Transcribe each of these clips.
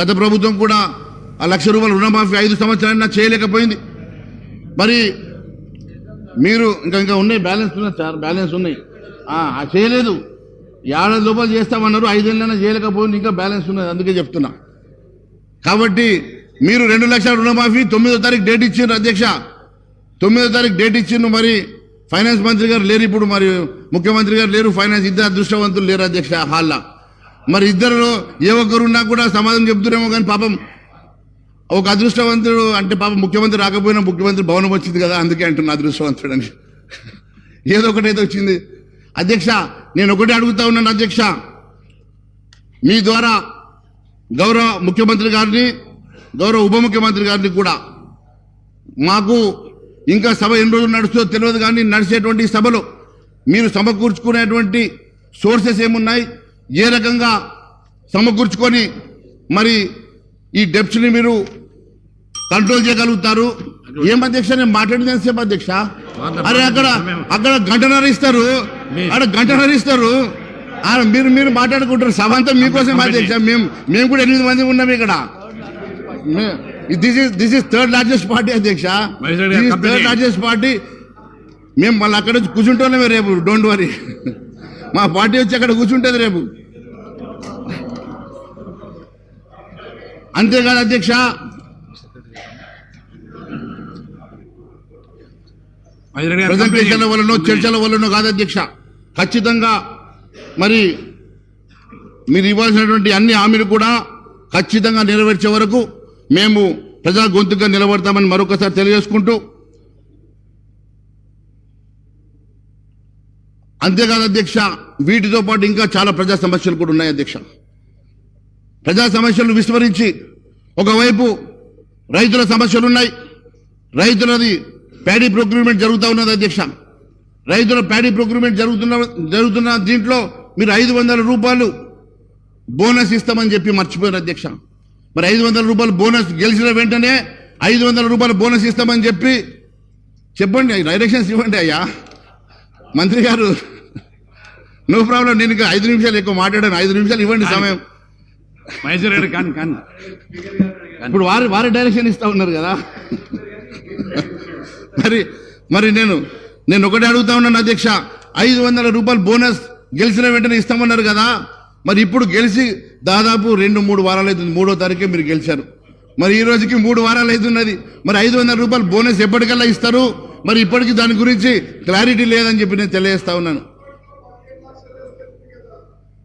గత ప్రభుత్వం కూడా ఆ లక్ష రూపాయల రుణమాఫీ ఐదు సంవత్సరాలైనా చేయలేకపోయింది. మరి మీరు ఇంకా ఇంకా ఉన్నాయి బ్యాలెన్స్ ఉన్నాయి సార్ బ్యాలెన్స్ ఉన్నాయి. ఆ, చేయలేదు. ఏడాది లోపల చేస్తామన్నారు ఐదేళ్ళైనా చేయలేకపోయింది ఇంకా బ్యాలెన్స్ ఉన్నది అందుకే చెప్తున్నా. కాబట్టి మీరు రెండు లక్షల రుణమాఫీ తొమ్మిదో తారీఖు డేట్ ఇచ్చిండ్రు అధ్యక్ష. తొమ్మిదో తారీఖు డేట్ ఇచ్చిండ్రు మరి ఫైనాన్స్ మంత్రి గారు లేరు ఇప్పుడు మరి ముఖ్యమంత్రి గారు లేరు ఫైనాన్స్ ఇద్దరు అదృష్టవంతులు లేరు అధ్యక్ష హాల్లో. మరి ఇద్దరు ఏ ఒక్కరున్నా కూడా సమాధానం చెప్తురేమో కానీ పాపం ఒక అదృష్టవంతుడు అంటే పాపం ముఖ్యమంత్రి రాకపోయినా ముఖ్యమంత్రి భవనం వచ్చింది కదా అందుకే అంటున్నా అదృష్టవంతుడు అని. ఏదో ఒకటైతే వచ్చింది. అధ్యక్ష నేను ఒకటే అడుగుతా ఉన్నాను అధ్యక్ష. మీ ద్వారా గౌరవ ముఖ్యమంత్రి గారిని గౌరవ ఉప ముఖ్యమంత్రి గారిని కూడా మాకు ఇంకా సభ ఎన్ని రోజులు నడుస్తుందో తెలియదు కానీ నడిచేటువంటి సభలో మీరు సమకూర్చుకునేటువంటి సోర్సెస్ ఏమున్నాయి? ఏ రకంగా సమకూర్చుకొని మరి ఈ డెప్స్ని మీరు కంట్రోల్ చేయగలుగుతారు? ఏం అధ్యక్ష నేను మాట్లాడింది ఎంతసేపు అధ్యక్ష? అరే అక్కడ అక్కడ గంటన్నర ఇస్తారు. అక్కడ గంటన్నర ఇస్తారు. మీరు మీరు మాట్లాడుకుంటారు. సభ అంతా మీకోసం అధ్యక్ష. మేము మేము కూడా ఎనిమిది మంది ఉన్నాం ఇక్కడ. This is this is third largest party అధ్యక్ష. థర్డ్. లార్జెస్ట్ పార్టీ మేము మళ్ళీ అక్కడ వచ్చి కూర్చుంటున్నామే రేపు. డోంట్ వరీ మా పార్టీ వచ్చి అక్కడ కూర్చుంటుంది రేపు. అంతేకాదు అధ్యక్ష ప్రజెంటేషన్ల వల్లనో చర్చల వల్లనో కాదు అధ్యక్ష. ఖచ్చితంగా మరి మీరు ఇవ్వాల్సినటువంటి అన్ని హామీలు కూడా ఖచ్చితంగా నెరవేర్చే వరకు మేము ప్రజా గొంతుగా నిలబడతామని మరొకసారి తెలియజేసుకుంటూ అంతేకాదు అధ్యక్ష వీటితో పాటు ఇంకా చాలా ప్రజా సమస్యలు కూడా ఉన్నాయి అధ్యక్ష. ప్రజా సమస్యలు విస్మరించి ఒకవైపు రైతుల సమస్యలు ఉన్నాయి రైతులది ప్యాడీ ప్రొక్యూర్మెంట్ జరుగుతూ ఉన్నది అధ్యక్ష. రైతుల ప్యాడీ ప్రొక్యూర్మెంట్ జరుగుతున్న జరుగుతున్న దీంట్లో మీరు ఐదు వందల రూపాయలు బోనస్ ఇస్తామని చెప్పి మర్చిపోయారు అధ్యక్ష. మరి ఐదు వందల రూపాయలు బోనస్ గెలిచిన వెంటనే ఐదు వందల రూపాయలు బోనస్ ఇస్తామని చెప్పి చెప్పండి డైరెక్షన్స్ ఇవ్వండి అయ్యా. మంత్రి గారు నో ప్రాబ్లం నేను ఇంకా ఐదు నిమిషాలు ఎక్కువ మాట్లాడాను ఐదు నిమిషాలు ఇవ్వండి సమయం. వైద్యుడు గారు కాని. కాని. ఇప్పుడు వారి వారి డైరెక్షన్ ఇస్తా ఉన్నారు కదా. మరి మరి నేను నేను ఒకటే అడుగుతా ఉన్నాను అధ్యక్ష. ఐదు వందల రూపాయలు బోనస్ గెలిచిన వెంటనే ఇస్తామన్నారు కదా. మరి ఇప్పుడు గెలిచి దాదాపు రెండు మూడు వారాలు అవుతుంది. మూడో తారీఖే మీరు గెలిచారు. మరి ఈ రోజుకి మూడు వారాలు అవుతున్నది. మరి ఐదు వందల రూపాయలు బోనస్ ఎప్పటికల్లా ఇస్తారు? మరి ఇప్పటికి దాని గురించి క్లారిటీ లేదని చెప్పి నేను తెలియజేస్తా ఉన్నాను.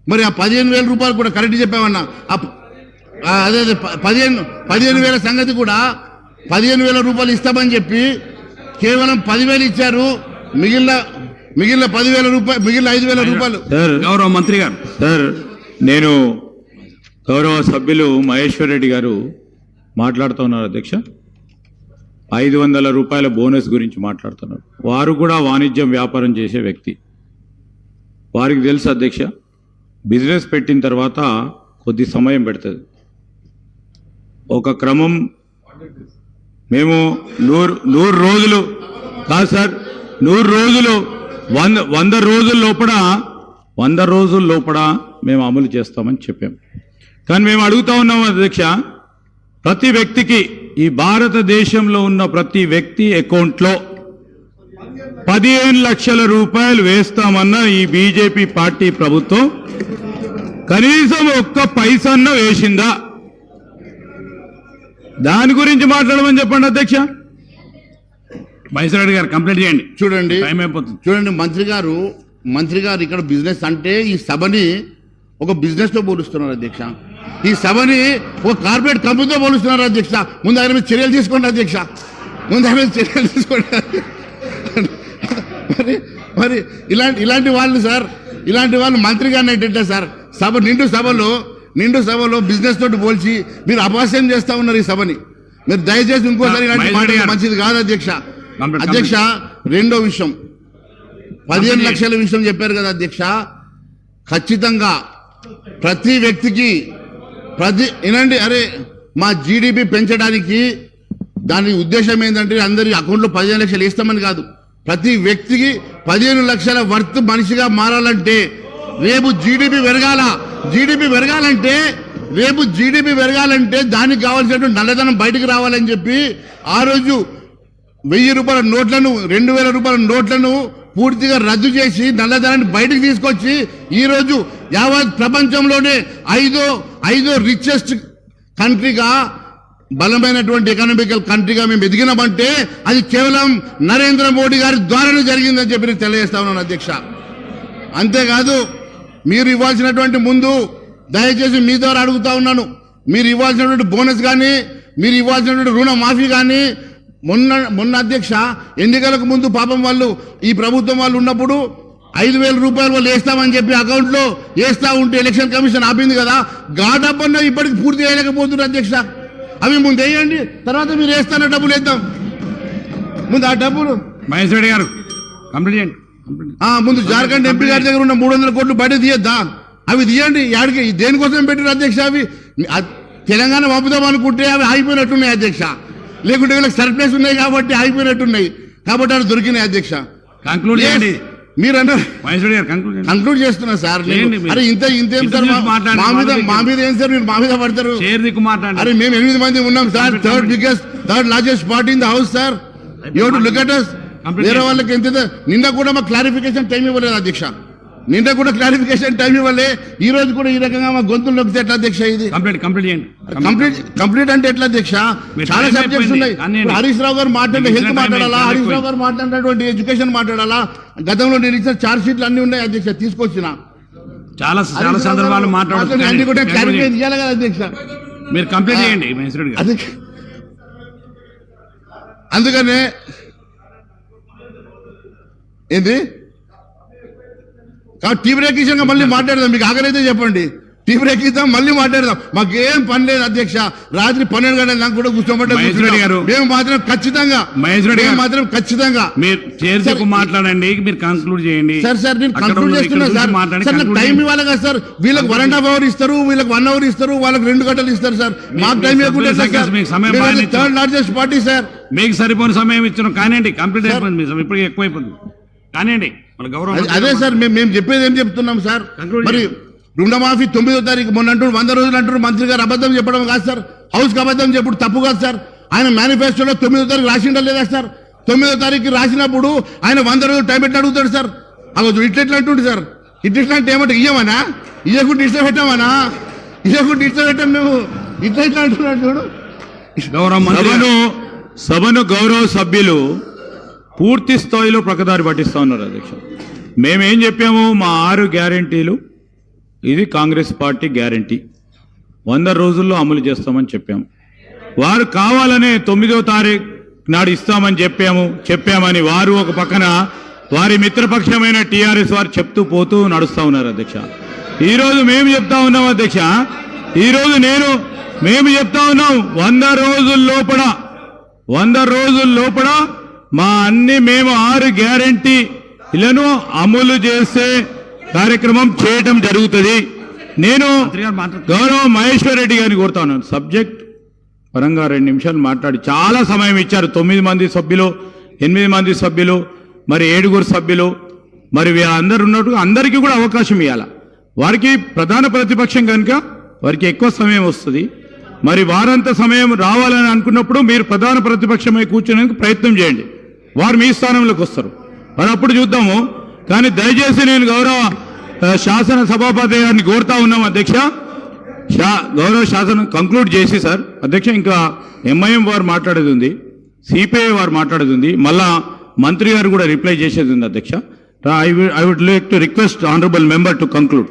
మరి ఆ పదిహేను వేల రూపాయలు కూడా కరెక్ట్ చెప్పామన్నా అదే అదే ప- పదిహేను పదిహేను వేల సంగతి కూడా పదిహేను వేల రూపాయలు ఇస్తామని చెప్పి కేవలం పదివేలు ఇచ్చారు. మిగిలిన మిగిలిన పదివేల రూపాయలు మిగిలిన ఐదు వేల రూపాయలు. సార్ గౌరవ మంత్రి గారు. సార్ నేను గౌరవ సభ్యులు మహేశ్వర్ రెడ్డి గారు మాట్లాడుతున్నారు అధ్యక్ష. ఐదు వందల రూపాయల బోనస్ గురించి మాట్లాడుతున్నారు. వారు కూడా వాణిజ్యం వ్యాపారం చేసే వ్యక్తి. వారికి తెలుసు అధ్యక్ష బిజినెస్ పెట్టిన తర్వాత కొద్ది సమయం పెడుతుంది. ఒక క్రమం మేము నూరు నూరు రోజులు కాదు సార్ నూరు రోజులు వంద వంద రోజుల లోపల వంద రోజుల లోపల మేము అమలు చేస్తామని చెప్పాం. కానీ మేము అడుగుతా ఉన్నాము అధ్యక్ష ప్రతి వ్యక్తికి ఈ భారతదేశంలో ఉన్న ప్రతి వ్యక్తి అకౌంట్లో పదిహేను లక్షల రూపాయలు వేస్తామన్న ఈ బీజేపీ పార్టీ ప్రభుత్వం కనీసం ఒక్క పైసన్న వేసిందా? దాని గురించి మాట్లాడమని చెప్పండి అధ్యక్ష. వైద్యుడు గారు కంప్లీట్ చేయండి. చూడండి టైం అయిపోతుంది. చూడండి మంత్రి గారు మంత్రి గారు ఇక్కడ బిజినెస్ అంటే ఈ సభని ఒక బిజినెస్తో పోలుస్తున్నారు అధ్యక్ష. ఈ సభని ఒక కార్పొరేట్ కంపెనీతో పోలుస్తున్నారు అధ్యక్ష. ముందు ఆయన మీద చర్యలు తీసుకోండి అధ్యక్ష. ముందు ఆయన మీద చర్యలు తీసుకోండి మరి మరి ఇలాంటి ఇలాంటి వాళ్ళు సార్ ఇలాంటి వాళ్ళు మంత్రి గారిని ఏంటంటే సార్ సభ నిండు సభలో నిండు సభలో బిజినెస్ తోటి పోల్చి మీరు అపహాస్యం చేస్తా ఉన్నారు ఈ సభని. మీరు దయచేసి ఇంకోసారి ఇలాంటి గారు. మంచిది కాదు అధ్యక్ష. అధ్యక్ష రెండో విషయం. పదిహేను. లక్షల విషయం చెప్పారు కదా అధ్యక్ష. ఖచ్చితంగా ప్రతి వ్యక్తికి ప్రతి వినండి అరే మా జీడిపి పెంచడానికి దాని ఉద్దేశం ఏంటంటే అందరి అకౌంట్లో పదిహేను లక్షలు వేస్తామని కాదు. ప్రతి వ్యక్తికి పదిహేను లక్షల వర్త్ మనిషిగా మారాలంటే రేపు జీడిపి పెరగాల. జీడిపి పెరగాలంటే రేపు జీడిపి పెరగాలంటే దానికి కావాల్సినటువంటి నల్లధనం బయటకు రావాలని చెప్పి ఆ రోజు వెయ్యి రూపాయల నోట్లను రెండు వేల రూపాయల నోట్లను పూర్తిగా రద్దు చేసి నల్లధనాన్ని బయటకు తీసుకొచ్చి ఈరోజు యావత్ ప్రపంచంలోనే ఐదో ఐదో రిచెస్ట్ కంట్రీగా బలమైనటువంటి ఎకనామికల్ కంట్రీగా మేము ఎదిగినామంటే అది కేవలం నరేంద్ర మోడీ గారి ద్వారానే జరిగిందని చెప్పి నేను తెలియజేస్తా ఉన్నాను అధ్యక్ష. అంతేకాదు మీరు ఇవ్వాల్సినటువంటి ముందు దయచేసి మీ ద్వారా అడుగుతా ఉన్నాను. మీరు ఇవ్వాల్సినటువంటి బోనస్ కానీ మీరు ఇవ్వాల్సినటువంటి రుణ మాఫీ కానీ మొన్న మొన్న అధ్యక్ష ఎన్నికలకు ముందు పాపం వాళ్ళు ఈ ప్రభుత్వం వాళ్ళు ఉన్నప్పుడు ఐదు వేల రూపాయలు వాళ్ళు వేస్తామని చెప్పి అకౌంట్లో వేస్తా ఉంటే ఎలక్షన్ కమిషన్ ఆపింది కదా గాడబ్బన్న ఇప్పటికి పూర్తి చేయలేకపోతున్నారు అధ్యక్ష. అవి ముందు వేయండి తర్వాత మీరు వేస్తాన డబ్బులు వేద్దాం. ముందు ఆ డబ్బులు. మహేశ్వర రెడ్డి గారు కంప్లీట్ చేయండి. ముందు జార్ఖండ్ ఎంపీ గారి దగ్గర ఉన్న మూడు వందల కోట్లు బయట తీయద్దా? అవి తీయండి యాడికి దేనికోసం పెట్టారు అధ్యక్ష అవి? తెలంగాణ పంపుదాం అనుకుంటే అవి ఆగిపోయినట్టున్నాయి అధ్యక్ష. లేకుంటే వీళ్ళకి సర్ప్లస్ ఉన్నాయి కాబట్టి ఆగిపోయినట్టున్నాయి. కాబట్టి అవి దొరికినాయి అధ్యక్ష. కంక్లూడ్. చేయండి. మీరు అన్నారు కంక్లూడ్ చేస్తున్నా సార్. అరే ఇంత ఇంతేం సార్ మా- మీద మాట్లాడండి. మా మీద ఏం సార్ మీరు మా మీద పడతారు? అరే మేము ఎనిమిది మంది ఉన్నాం sir. Third biggest third largest party in the house sir. You to look at us వేరే. వాళ్ళకి ఎంత నిన్న కూడా మాకు క్లారిఫికేషన్ టైం ఇవ్వలేదు అధ్యక్ష. నిన్న కూడా క్లారిఫికేషన్ టైం ఇవ్వలే. ఈ రోజు కూడా ఈ రకంగా మా గొంతులు నొక్కితే ఎట్లా అధ్యక్ష ఇది? కంప్లీట్ కంప్లీట్ చేయండి. కంప్లీట్ కంప్లీట్ అంటే ఎట్లా అధ్యక్ష? చాలా సబ్జెక్ట్స్. ఉన్నాయి. హరీష్ రావు గారు మాట్లాడే హెల్త్ మాట్లాడాలా. హరీష్ రావు గారు మాట్లాడినటువంటి ఎడ్యుకేషన్ మాట్లాడాలా? గతంలో నేను ఇచ్చిన చార్జ్ షీట్లు అన్ని ఉన్నాయి అధ్యక్ష తీసుకొచ్చిన. చాలా చాలా సందర్భాలు అన్ని కూడా క్లారిఫికేషన్ ఇవ్వాలి కదా అధ్యక్ష. మీరు కంప్లీట్ చేయండి అందుకనే ఏంది? కాబట్టి టీ బ్రేక్ ఇచ్చాక మళ్ళీ మాట్లాడదాం. మీకు ఆగరైతే చెప్పండి. టీ బ్రేక్ ఇద్దాం మళ్ళీ మాట్లాడదాం. మాకేం పని లేదు అధ్యక్ష. రాత్రి పన్నెండు గంటల నాకు కూడా కూర్చోబట్టే గారు. మేము మాత్రం ఖచ్చితంగా మహేష్ రెడ్డి గారు. మాత్రం ఖచ్చితంగా. మీరు చేర్ దిక్కు మాట్లాడండి మీరు కంక్లూడ్ చేయండి. సార్ సార్ నేను కంక్లూడ్ ఉన్న చేస్తున్నా సార్. సార్ నాకు టైం. ఇవ్వాలి కదా సార్. వీళ్ళకి వన్ అండ్ హాఫ్ అవర్ ఇస్తారు వీళ్ళకి వన్ అవర్ ఇస్తారు వాళ్ళకి రెండు గంటలు ఇస్తారు సార్. మాకు టైం ఇవ్వకుండా. Third largest party sir. మీకు సరిపోయిన సమయం ఇచ్చిన కానివ్వండి కంప్లీట్ అయిపోయింది మీ సమయం ఇప్పటికే ఎక్కువ అయిపోయింది కానివ్వండి మన గౌరవం అది- సార్ మేము మేము చెప్పేది ఏం చెప్తున్నాం సార్? మరి రుణమాఫీ తొమ్మిదో తారీఖు మొన్న అంటూ వంద రోజులు అంటారు మంత్రి గారు అబద్ధం చెప్పడం కాదు సార్. హౌస్కి అబద్ధం చెప్పుడు తప్పు కాదు సార్. ఆయన మేనిఫెస్టోలో తొమ్మిదో తారీఖు రాసిండా లేదా సార్? తొమ్మిదో తారీఖు రాసినప్పుడు ఆయన వంద రోజులు టైం పెట్టి అడుగుతాడు సార్. అగో ఇట్లెట్లా అంటుండు సార్. ఇట్లా అంటే ఏమంటే ఇయ్యమనా? ఇయ్యకుండా ఇట్లా పెట్టామనా? ఇయ్యకుండా ఇట్లా పెట్టాం మేము. ఇట్లా ఇట్లా అంటున్నాడు చూడు. సభను సభను గౌరవ సభ్యులు పూర్తి స్థాయిలో ప్రకదారి పట్టిస్తూ ఉన్నారు అధ్యక్ష. మేమేం చెప్పాము మా ఆరు గ్యారంటీలు ఇది కాంగ్రెస్ పార్టీ గ్యారంటీ. వంద రోజుల్లో అమలు చేస్తామని చెప్పాము. వారు కావాలనే తొమ్మిదో తారీఖు నాడు ఇస్తామని చెప్పాము చెప్పామని వారు ఒక పక్కన వారి మిత్రపక్షమైన టీఆర్ఎస్ వారు చెప్తూ పోతూ నడుస్తూ ఉన్నారు అధ్యక్ష. ఈరోజు మేము చెప్తా ఉన్నాం అధ్యక్ష. ఈరోజు నేను మేము చెప్తా ఉన్నాం వంద రోజుల లోపల వంద రోజుల లోపల మా అన్ని మేము ఆరు గ్యారంటీలను అమలు చేసే కార్యక్రమం చేయటం జరుగుతుంది. నేను గౌరవ మహేశ్వర్ రెడ్డి గారిని కోరుతా ఉన్నాను. సబ్జెక్ట్ పరంగా రెండు నిమిషాలు మాట్లాడి. చాలా సమయం ఇచ్చారు. తొమ్మిది మంది సభ్యులు ఎనిమిది మంది సభ్యులు మరి ఏడుగురు సభ్యులు మరి అందరు ఉన్నట్టు అందరికీ కూడా అవకాశం ఇవ్వాలి వారికి ప్రధాన ప్రతిపక్షం కనుక వారికి ఎక్కువ సమయం వస్తుంది. మరి వారంత సమయం రావాలని అనుకున్నప్పుడు మీరు ప్రధాన ప్రతిపక్షమై కూర్చునేందుకు ప్రయత్నం చేయండి. వారు మీ స్థానంలోకి వస్తారు. మరి అప్పుడు చూద్దాము. కానీ దయచేసి నేను గౌరవ శాసన సభాపతి గారిని కోరుతా ఉన్నాం అధ్యక్ష. గౌరవ శాసనం కంక్లూడ్ చేసి సార్. అధ్యక్ష ఇంకా ఎంఐఎం వారు మాట్లాడేది ఉంది. సిపిఐ వారు మాట్లాడేది ఉంది. మళ్ళా మంత్రి గారు కూడా రిప్లై చేసేది ఉంది అధ్యక్ష. I I would like to request honourable member to conclude